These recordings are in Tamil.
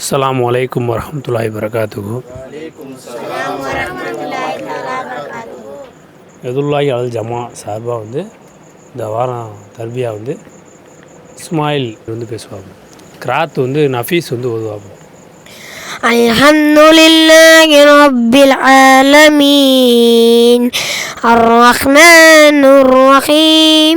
அஸ்ஸலாமு அலைக்கும் வரஹ்மத்துல்லாஹி வரகாத்துகு எதுல்லாஹி அல் ஜமா சார்பாக வந்து இந்த வாரம் தர்பியா வந்து இஸ்மாயில் வந்து பேசுவாங்க கிராத் வந்து நஃபீஸ் வந்து ஓதுவாங்க الحمد لله رب العالمين الرحمن الرحيم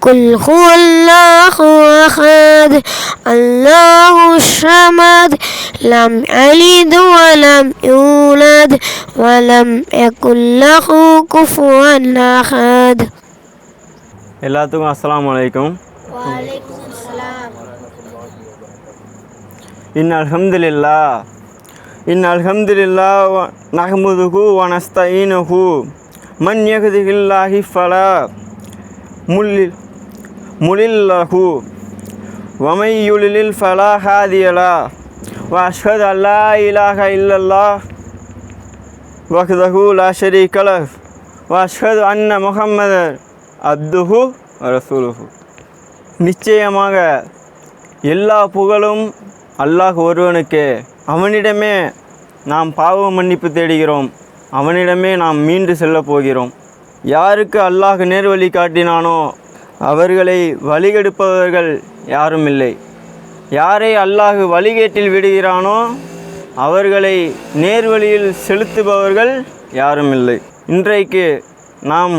قل هو الله أحد الله الصمد لم يلد ولم يولد ولم يكن له كفوا أحد. السلام عليكم. وعليكم السلام. إن الحمد لله. إن الحمد لله نحمده ونستعينه. من يهده الله فلا مل முலில்லஹு. வமை ஃபலா ஹாதியலா. வ அஷ்ஹது அல்லா இலாஹ இல்லல்லாஹ். வஹ்தஹு லா ஷரீக லஹ். வ அன்ன முகம்மது அப்துஹு ரசூலுஹு. நிச்சயமாக எல்லா புகழும் அல்லாஹ் ஒருவனுக்கே. அவனிடமே நாம் பாவ மன்னிப்பு தேடுகிறோம். அவனிடமே நாம் மீண்டு செல்லப் போகிறோம். யாருக்கு அல்லாஹ் நேர்வழி காட்டினானோ அவர்களை வழிகெடுப்பவர்கள் யாரும் இல்லை யாரை அல்லாஹு வழிகேட்டில் விடுகிறானோ அவர்களை நேர்வழியில் செலுத்துபவர்கள் யாரும் இல்லை இன்றைக்கு நாம்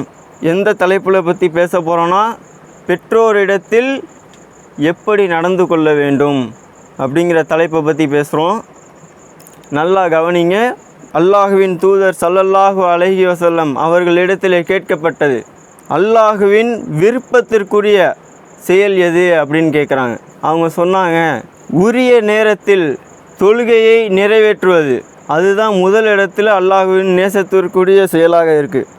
எந்த தலைப்பில் பற்றி பேச போகிறோன்னா பெற்றோரிடத்தில் எப்படி நடந்து கொள்ள வேண்டும் அப்படிங்கிற தலைப்பை பற்றி பேசுகிறோம் நல்லா கவனிங்க. அல்லாஹுவின் தூதர் சல்லல்லாஹு அலைஹி வசல்லம் அவர்களிடத்தில் கேட்கப்பட்டது. அல்லாஹுவின் விருப்பத்திற்குரிய செயல் எது அப்படின்னு கேட்குறாங்க அவங்க சொன்னாங்க உரிய நேரத்தில் தொழுகையை நிறைவேற்றுவது. அதுதான் முதல் இடத்துல அல்லாஹுவின் நேசத்திற்குரிய செயலாக இருக்குது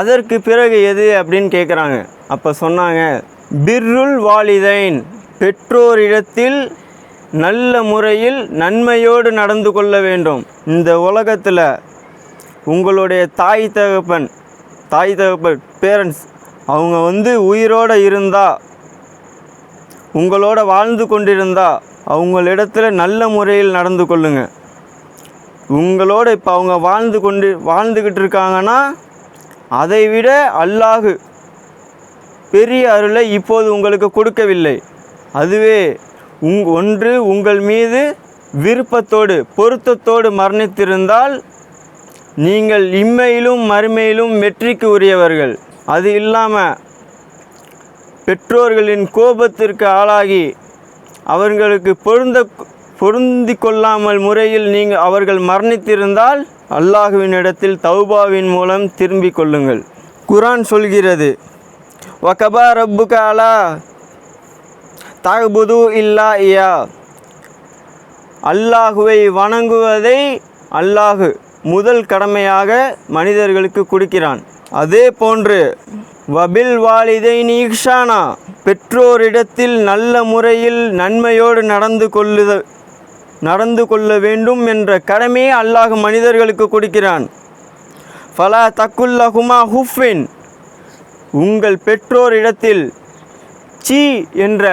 அதற்கு பிறகு எது அப்படின்னு கேட்குறாங்க அப்போ சொன்னாங்க பிர்ருல் வாலிதைன் பெற்றோரிடத்தில் நல்ல முறையில் நன்மையோடு நடந்து கொள்ள வேண்டும். இந்த உலகத்தில் உங்களுடைய தாய் தகப்பன் தாய் தகப்பன் பேரண்ட்ஸ் அவங்க வந்து உயிரோடு இருந்தால் உங்களோட வாழ்ந்து கொண்டிருந்தா அவங்களிடத்துல நல்ல முறையில் நடந்து கொள்ளுங்க. உங்களோட இப்போ அவங்க வாழ்ந்து கொண்டு வாழ்ந்துக்கிட்டு இருக்காங்கன்னா அதை விட அல்லாஹு பெரிய அருளை இப்போது உங்களுக்கு கொடுக்கவில்லை. அதுவே உங் ஒன்று உங்கள் மீது விருப்பத்தோடு பொருத்தத்தோடு மரணித்திருந்தால் நீங்கள் இம்மையிலும் மறுமையிலும் வெற்றிக்கு உரியவர்கள். அது இல்லாமல் பெற்றோர்களின் கோபத்திற்கு ஆளாகி அவர்களுக்கு பொருந்த பொருந்தி கொள்ளாமல் முறையில் நீங்கள் அவர்கள் மரணித்திருந்தால் அல்லாஹுவின் இடத்தில் தௌபாவின் மூலம் திரும்பிக் கொள்ளுங்கள். குரான் சொல்கிறது வகபா ரப்புக அலா தகுபுது இல்லா இயா. அல்லாஹுவை வணங்குவதை அல்லாஹு முதல் கடமையாக மனிதர்களுக்கு கொடுக்கிறான். அதே போன்று வபில் வாலிதை நீக்ஷானா பெற்றோரிடத்தில் நல்ல முறையில் நன்மையோடு நடந்து கொள்ளுத நடந்து கொள்ள வேண்டும் என்ற கடமையை அல்லாஹ் மனிதர்களுக்கு கொடுக்கிறான். ஃபலா தக்குல்லஹுமா ஹுஃபின் உங்கள் பெற்றோரிடத்தில் சீ என்ற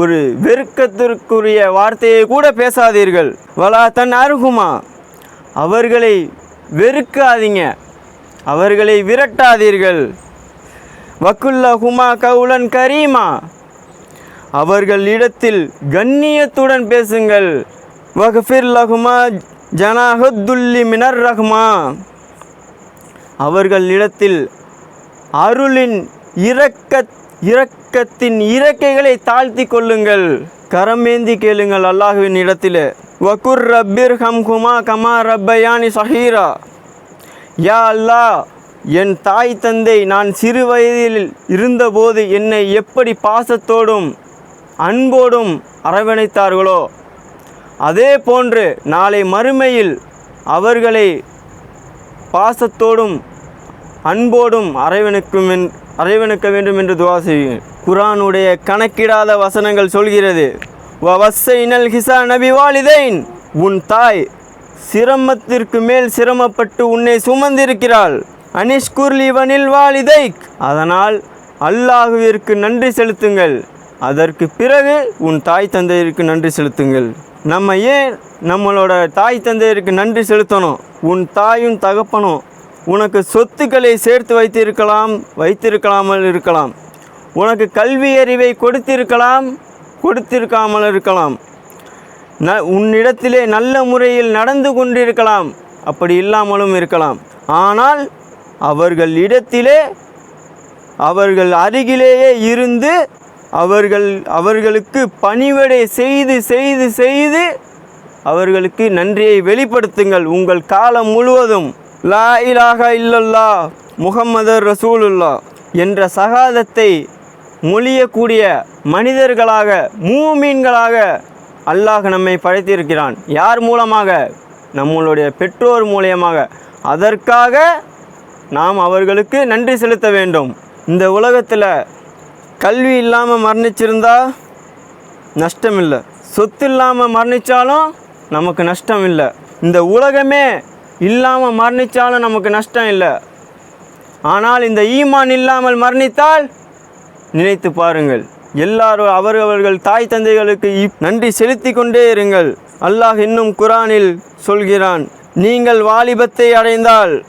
ஒரு வெறுக்கத்திற்குரிய வார்த்தையை கூட பேசாதீர்கள். வலா தன் அருகுமா அவர்களை வெறுக்காதீங்க. அவர்களை விரட்டாதீர்கள். வக்குல்லஹுமா கவுலன் கரீமா. அவர்களிடத்தில் கண்ணியத்துடன் பேசுங்கள். வகஃபிர் லஹுமா ஜனாஹுத்துல்லி மினர் ரஹ்மா அவர்களிடத்தில் அருளின் இரக்க இரக்கத்தின் இறக்கைகளை தாழ்த்தி கொள்ளுங்கள். கரமேந்தி கேளுங்கள் அல்லாஹுவின் இடத்தில். வகுர் ரப்பிர் ஹம்குமா கமா ரப்பயானி சஹீரா. யா அல்லா என் தாய் தந்தை நான் சிறு வயதில் இருந்தபோது என்னை எப்படி பாசத்தோடும் அன்போடும் அரவணைத்தார்களோ அதே போன்று நாளை மறுமையில் அவர்களை பாசத்தோடும் அன்போடும் அரவணைக்கும் என்- அரவணைக்க வேண்டும் என்று துவா செய்வேன் குரானுடைய கணக்கிடாத வசனங்கள் சொல்கிறது. வவசைனல் ஹிசா நபி வாலிதைன் உன் தாய் சிரமத்திற்கு மேல் சிரமப்பட்டு உன்னை சுமந்திருக்கிறாள். அனிஷ்குர்லி வனில் வாலிதைக். அதனால் அல்லாஹுவிற்கு நன்றி செலுத்துங்கள். அதற்கு பிறகு உன் தாய் தந்தையருக்கு நன்றி செலுத்துங்கள். நம்ம ஏன் நம்மளோட தாய் தந்தையருக்கு நன்றி செலுத்தணும்? உன் தாயும் தகப்பனும் உனக்கு சொத்துக்களை சேர்த்து வைத்திருக்கலாம் வைத்திருக்கலாமல் இருக்கலாம். உனக்கு கல்வி அறிவை கொடுத்திருக்கலாம் கொடுத்திருக்காமல் இருக்கலாம். ந உன்னிடத்திலே நல்ல முறையில் நடந்து கொண்டிருக்கலாம். அப்படி இல்லாமலும் இருக்கலாம். ஆனால் அவர்கள் இடத்திலே அவர்கள் அருகிலேயே இருந்து அவர்கள் அவர்களுக்கு பணிவிடை செய்து செய்து செய்து அவர்களுக்கு நன்றியை வெளிப்படுத்துங்கள். உங்கள் காலம் முழுவதும். லா இலாஹ இல்லல்லா முகம்மது ரசூலுல்லா என்ற சகாதத்தை மொழியக்கூடிய மனிதர்களாக மூமீன்களாக அல்லாஹ் நம்மை படைத்திருக்கிறான். யார் மூலமாக? நம்மளுடைய பெற்றோர் மூலியமாக. அதற்காக நாம் அவர்களுக்கு நன்றி செலுத்த வேண்டும். இந்த உலகத்தில் கல்வி இல்லாமல் மரணிச்சிருந்தா நஷ்டம் இல்லை சொத்து இல்லாமல் மரணித்தாலும் நமக்கு நஷ்டம் இல்லை இந்த உலகமே இல்லாமல் மரணித்தாலும் நமக்கு நஷ்டம் இல்லை. ஆனால் இந்த ஈமான் இல்லாமல் மரணித்தால் நினைத்து பாருங்கள். எல்லாரும் அவரவர்கள் தாய் தந்தைகளுக்கு இப்- நன்றி செலுத்தி கொண்டே இருங்கள். அல்லாஹ் இன்னும் குரானில் சொல்கிறான் நீங்கள் வாலிபத்தை அடைந்தால்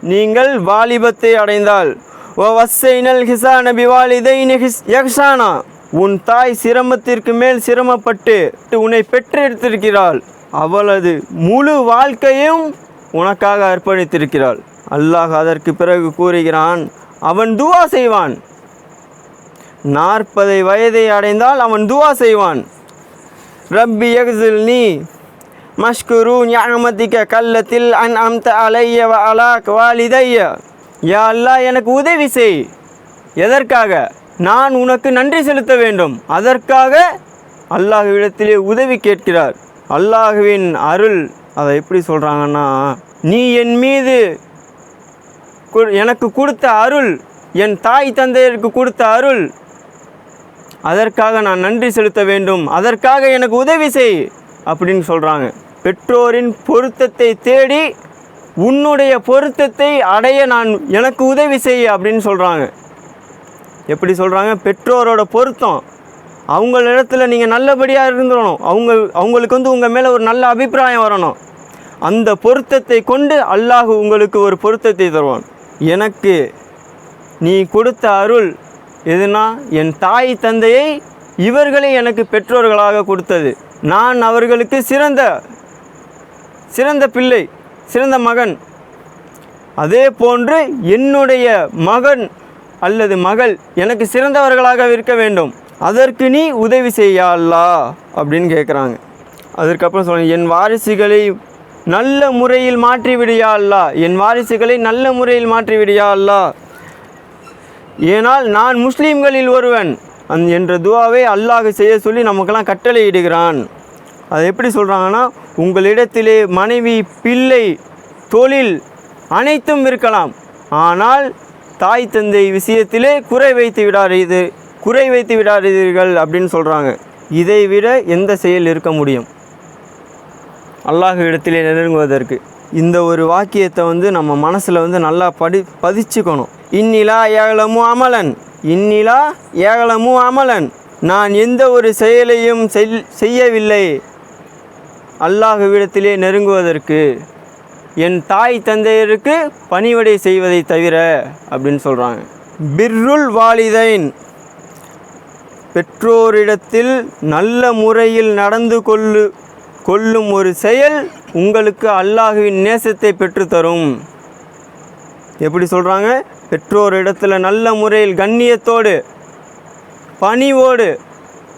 நீங்கள் வாலிபத்தை அடைந்தால் ஓ வஸ்ஸைனல் ஹிசான பிவாலிதைனி யக்ஷானா உன் தாய் சிரமத்திற்கு மேல் சிரமப்பட்டு உன்னை பெற்றெடுத்திருக்கிறாள். அவளது முழு வாழ்க்கையும் உனக்காக அர்ப்பணித்திருக்கிறாள். அல்லாஹ் அதற்கு பிறகு கூறுகிறான் அவன் துவா செய்வான். நாற்பதை வயதை அடைந்தால் அவன் துவா செய்வான். ரப்பி எக்ஸில் நீ மஷ்குரு ஞானமதிக்க கல்லத்தில் அன் அம்த அலைய வ அலாக் வாலிதைய. யா அல்லாஹ் எனக்கு உதவி செய். எதற்காக? நான் உனக்கு நன்றி செலுத்த வேண்டும். அதற்காக அல்லாஹ்விடத்திலே உதவி கேட்கிறார். அல்லாஹுவின் அருள் அதை எப்படி சொல்கிறாங்கன்னா நீ என் மீது கு- எனக்கு கொடுத்த அருள் என் தாய் தந்தையருக்கு கொடுத்த அருள் அதற்காக நான் நன்றி செலுத்த வேண்டும். அதற்காக எனக்கு உதவி செய் அப்படின்னு சொல்கிறாங்க பெற்றோரின் பொருத்தத்தை தேடி உன்னுடைய பொருத்தத்தை அடைய நான் எனக்கு உதவி செய் அப்படின்னு சொல்கிறாங்க எப்படி சொல்கிறாங்க பெற்றோரோட பொருத்தம். அவங்களிடத்துல நீங்கள் நல்லபடியாக இருந்துடணும் அவங்க அவங்களுக்கு வந்து உங்கள் மேலே ஒரு நல்ல அபிப்பிராயம் வரணும். அந்த பொருத்தத்தை கொண்டு அல்லாஹ் உங்களுக்கு ஒரு பொருத்தத்தை தருவான். எனக்கு நீ கொடுத்த அருள் எதுனா என் தாய் தந்தையை இவர்களை எனக்கு பெற்றோர்களாக கொடுத்தது. நான் அவர்களுக்கு சிறந்த சிறந்த பிள்ளை சிறந்த மகன். அதே போன்று என்னுடைய மகன் அல்லது மகள் எனக்கு சிறந்தவர்களாக இருக்க வேண்டும். அதற்கு நீ உதவி செய்யா அப்படின்னு கேட்குறாங்க அதற்கப்புறம் சொல்ல என் வாரிசுகளை நல்ல முறையில் மாற்றி விடியா அல்லா. என் வாரிசுகளை நல்ல முறையில் மாற்றி விடியா அல்லா. ஏனால் நான் முஸ்லீம்களில் ஒருவன். அந் என்ற துவாவை அல்லாஹ் செய்ய சொல்லி நமக்கெல்லாம் கட்டளையிடுகிறான். அது எப்படி சொல்கிறாங்கன்னா உங்களிடத்திலே மனைவி பிள்ளை தொழில் அனைத்தும் இருக்கலாம். ஆனால் தாய் தந்தை விஷயத்திலே குறை வைத்து விடாது குறை வைத்து விடாதீர்கள் அப்படின்னு சொல்கிறாங்க இதை விட எந்த செயல் இருக்க முடியும்? அல்லாஹ் இடத்திலே நெருங்குவதற்கு. இந்த ஒரு வாக்கியத்தை வந்து நம்ம மனசில் வந்து நல்லா படி பதிச்சுக்கணும். இன்னிலா ஏகலமு அமலன் இன்னிலா ஏகலமு அமலன். நான் எந்த ஒரு செயலையும் செல்- செய்யவில்லை. அல்லாஹுவிடத்திலே நெருங்குவதற்கு என் தாய் தந்தையருக்கு பணிவிடை செய்வதை தவிர அப்படின்னு சொல்கிறாங்க பிர்ருல் வாலிதைன் பெற்றோரிடத்தில் நல்ல முறையில் நடந்து கொள்ளு கொள்ளும் ஒரு செயல் உங்களுக்கு அல்லாஹுவின் நேசத்தை பெற்றுத்தரும். எப்படி சொல்கிறாங்க பெற்றோரிடத்தில் நல்ல முறையில் கண்ணியத்தோடு பணிவோடு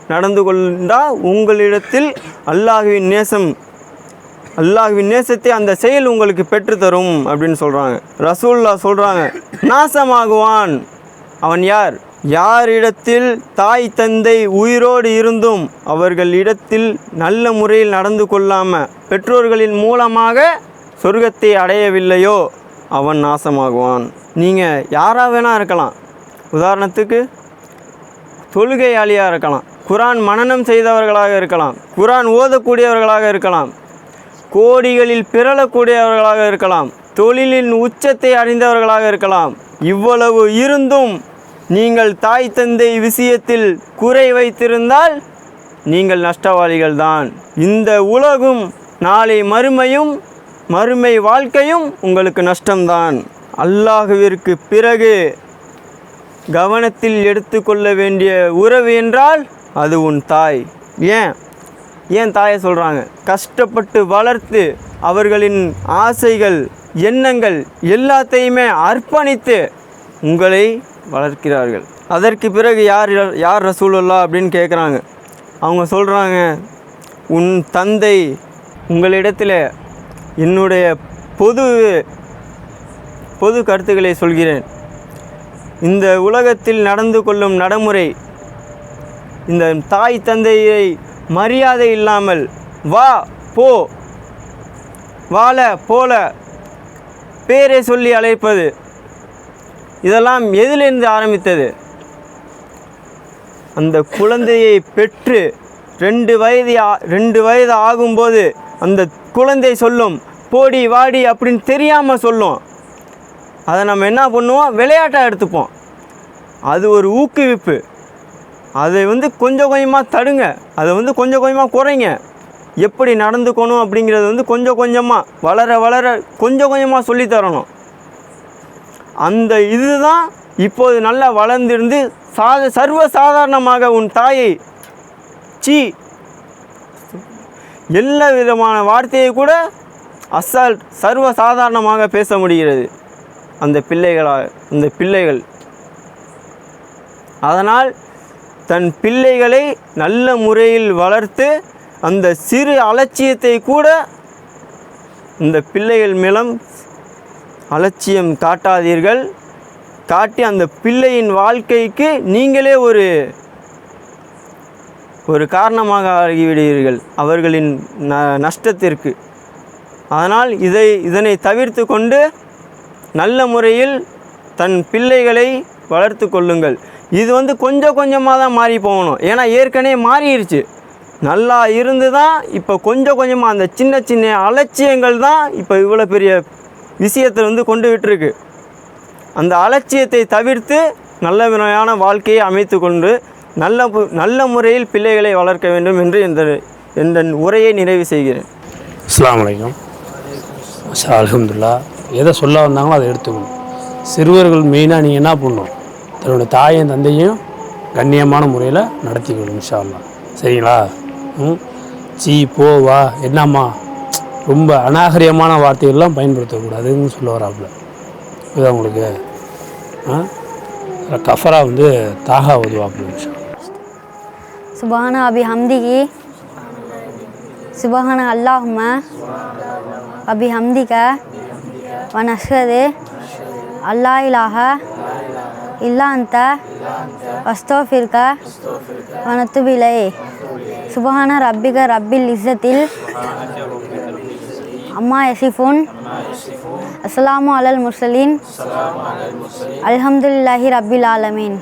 நடந்து கொண்டால் உங்களிடத்தில் அல்லாஹுவின் நேசம் அல்லாஹுவின் நேசத்தை அந்த செயல் உங்களுக்கு பெற்றுத்தரும் அப்படின்னு சொல்கிறாங்க ரசூல்லா சொல்கிறாங்க நாசமாகுவான். அவன் யார்? யாரிடத்தில் தாய் தந்தை உயிரோடு இருந்தும் அவர்களிடத்தில் நல்ல முறையில் நடந்து கொள்ளாமல் பெற்றோர்களின் மூலமாக சொர்க்கத்தை அடையவில்லையோ அவன் நாசமாகுவான். நீங்கள் யாராக வேணால் இருக்கலாம். உதாரணத்துக்கு தொழுகையாளியாக இருக்கலாம். குரான் மனநம் செய்தவர்களாக இருக்கலாம். குரான் ஓதக்கூடியவர்களாக இருக்கலாம். கோடிகளில் பிறழக்கூடியவர்களாக இருக்கலாம். தொழிலின் உச்சத்தை அடைந்தவர்களாக இருக்கலாம். இவ்வளவு இருந்தும் நீங்கள் தாய் தந்தை விஷயத்தில் குறை வைத்திருந்தால் நீங்கள் நஷ்டவாளிகள் தான். இந்த உலகும் நாளை மறுமையும் மறுமை வாழ்க்கையும் உங்களுக்கு நஷ்டம்தான். அல்லாஹுவிற்கு பிறகு கவனத்தில் எடுத்துக்கொள்ள வேண்டிய உறவு என்றால் அது உன் தாய். ஏன்? ஏன் தாயை சொல்கிறாங்க கஷ்டப்பட்டு வளர்த்து அவர்களின் ஆசைகள் எண்ணங்கள் எல்லாத்தையுமே அர்ப்பணித்து உங்களை வளர்க்கிறார்கள். அதற்கு பிறகு யார் யார் ரசூலுல்லா அப்படின்னு கேட்குறாங்க அவங்க சொல்கிறாங்க உன் தந்தை உங்களிடத்தில் என்னுடைய பொது பொது கருத்துக்களை சொல்கிறேன். இந்த உலகத்தில் நடந்து கொள்ளும் நடைமுறை இந்த தாய் தந்தையை மரியாதை இல்லாமல் வா போ வாழ போல பேரை சொல்லி அழைப்பது இதெல்லாம் எதிலிருந்து ஆரம்பித்தது? அந்த குழந்தையை பெற்று ரெண்டு வயது ரெண்டு வயது ஆகும்போது அந்த குழந்தை சொல்லும் போடி வாடி அப்படின்னு தெரியாமல் சொல்லும். அதை நம்ம என்ன பண்ணுவோம்? விளையாட்டாக எடுத்துப்போம். அது ஒரு ஊக்குவிப்பு. அதை வந்து கொஞ்சம் கொஞ்சமாக தடுங்க. அதை வந்து கொஞ்சம் கொஞ்சமாக குறைங்க. எப்படி நடந்துக்கணும் அப்படிங்கிறது வந்து கொஞ்சம் கொஞ்சமாக வளர வளர கொஞ்சம் கொஞ்சமாக சொல்லித் தரணும். அந்த இதுதான் இப்போது நல்லா வளர்ந்திருந்து சாத சர்வ சாதாரணமாக உன் தாயை சீ எல்லா விதமான வார்த்தையை கூட அசால்ட் சர்வ சாதாரணமாக பேச முடிகிறது. அந்த பிள்ளைகளாக அந்த பிள்ளைகள். அதனால் தன் பிள்ளைகளை நல்ல முறையில் வளர்த்து அந்த சிறு அலட்சியத்தை கூட இந்த பிள்ளைகள் மேலும் அலட்சியம் காட்டாதீர்கள். காட்டி அந்த பிள்ளையின் வாழ்க்கைக்கு நீங்களே ஒரு ஒரு காரணமாக ஆகிவிடுவீர்கள் அவர்களின் ந நஷ்டத்திற்கு. அதனால் இதை இதனை தவிர்த்து கொண்டு நல்ல முறையில் தன் பிள்ளைகளை வளர்த்து கொள்ளுங்கள். இது வந்து கொஞ்சம் கொஞ்சமாக தான் மாறி போகணும். ஏன்னா ஏற்கனவே மாறிடுச்சு நல்லா இருந்து தான் இப்போ கொஞ்சம் கொஞ்சமாக அந்த சின்ன சின்ன அலட்சியங்கள் தான் இப்போ இவ்வளோ பெரிய விஷயத்தை வந்து கொண்டு விட்டுருக்கு. அந்த அலட்சியத்தை தவிர்த்து நல்ல வினையான வாழ்க்கையை அமைத்து கொண்டு நல்ல பு- நல்ல முறையில் பிள்ளைகளை வளர்க்க வேண்டும் என்று இந்த இந்த உரையை நிறைவு செய்கிறேன். அஸ்லாம் வலைக்கம் அலமதுல்லா எதை சொல்ல வந்தாங்களோ அதை எடுத்துக்கணும். சிறுவர்கள் மெயினாக நீங்கள் என்ன பண்ணணும்? தன்னோட தாயும் தந்தையும் கண்ணியமான முறையில் நடத்திக்கணும் இன்ஷா அல்லாஹ் சரிங்களா? ம்? சீ போ வா என்னம்மா? ரொம்ப அநாகரியமான வார்த்தைகள்லாம் பயன்படுத்தக்கூடாதுன்னு சொல்ல வராப்புல இதுதான் உங்களுக்கு? ஆ? கஃபரா வந்து தாகா ஓதுவாப்புல இன்ஷா அல்லாஹ். அபி ஹம்திகி சுபஹான அல்லாஹும அபி ஹம்திக வனஷ்கது அல்லா இலாஹ இல்லா அந்த வஸ்தோஃபிர்க வனத்துபிலை. சுபஹான ரப்பிக ரப்பில் இஸ்ஸத்தில். அம்மா யசிஃபுன். அஸ்ஸலாமு அலல் முர்சலீன் அல்ஹம்துலில்லாஹி ரப்பில் ஆலமீன்.